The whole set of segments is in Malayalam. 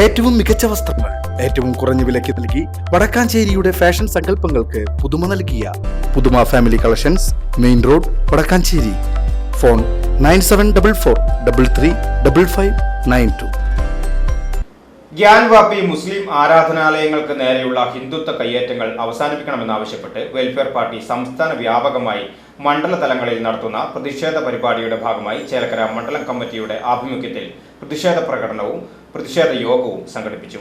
ഏറ്റവും മികച്ച വസ്ത്രങ്ങൾ ഏറ്റവും കുറഞ്ഞ വിലയ്ക്ക് നൽകി വടക്കാഞ്ചേരിയുടെ ഫാഷൻ സങ്കല്പങ്ങൾക്ക് പുതുമ നൽകിയ Puthuma family collections main road Vadakkanchery. Phone nine seven double four double three double five nine two. Gyanvapi Muslim ആരാധനാലയങ്ങൾക്ക് നേരെയുള്ള ഹിന്ദുത്വ കയ്യേറ്റങ്ങൾ അവസാനിപ്പിക്കണമെന്നാവശ്യപ്പെട്ട് വെൽഫെയർ പാർട്ടി സംസ്ഥാന വ്യാപകമായി മണ്ഡല തലങ്ങളിൽ നടത്തുന്ന പ്രതിഷേധ പരിപാടിയുടെ ഭാഗമായി ചേലക്കര മണ്ഡലം കമ്മിറ്റിയുടെ ആഭിമുഖ്യത്തിൽ പ്രതിഷേധ പ്രകടനവും പ്രതിഷേധ യോഗവും സംഘടിപ്പിച്ചു.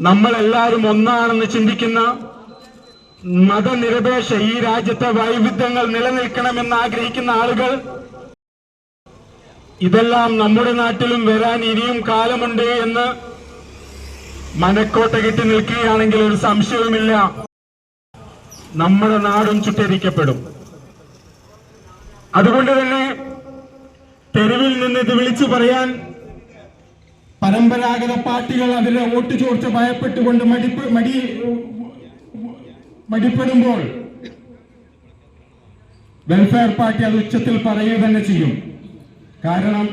നമ്മൾ എല്ലാവരും ഒന്നാണെന്ന് ചിന്തിക്കുന്ന മതനിരപേക്ഷ ഈ രാജ്യത്തെ വൈവിധ്യങ്ങൾ നിലനിൽക്കണമെന്ന് ആഗ്രഹിക്കുന്ന ആളുകൾ ഇതെല്ലാം നമ്മുടെ നാട്ടിലും വരാൻ ഇനിയും കാലമുണ്ട് എന്ന് മനക്കോട്ട കെട്ടി നിൽക്കുകയാണെങ്കിൽ ഒരു സംശയവുമില്ല. നമ്മുടെ നാടും ചുറ്റരിക്കപ്പെടും. അതുകൊണ്ട് തന്നെ തെരുവിൽ നിന്ന് ഇത് വിളിച്ചു പറയാൻ പരമ്പരാഗത പാർട്ടികൾ അതിലെ വോട്ട് ചോർച്ച ഭയപ്പെട്ടുകൊണ്ട് മടിപ്പ് മടി മടിപ്പെടുമ്പോൾ വെൽഫെയർ പാർട്ടി അത് ഉച്ചത്തിൽ പറയുക തന്നെ ചെയ്യും. കാരണം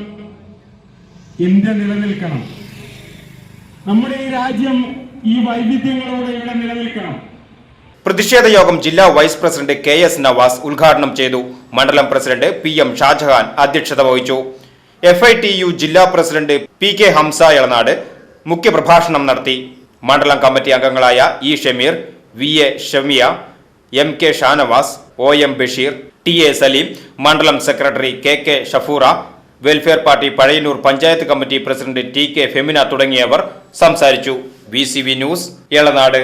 ഇന്ത്യ നിലനിൽക്കണം. നമ്മുടെ ഈ രാജ്യം ഈ വൈവിധ്യങ്ങളോടെ ഇവിടെ നിലനിൽക്കണം. പ്രതിഷേധ യോഗം ജില്ലാ vice president K S Navas ഉദ്ഘാടനം ചെയ്തു. മണ്ഡലം പ്രസിഡന്റ് പി എം ഷാജഹാൻ അധ്യക്ഷത വഹിച്ചു. എഫ് ഐ ടി യു ജില്ലാ president P K Hamsa Elanad മുഖ്യപ്രഭാഷണം നടത്തി. മണ്ഡലം കമ്മിറ്റി അംഗങ്ങളായ E Shameer V A Shamiya M K Shanavas O M Basheer T A Saleem മണ്ഡലം secretary K K Shafoora welfare party Pazhayannur panchayat committee president T K Femina തുടങ്ങിയവർ സംസാരിച്ചു. V news Elanad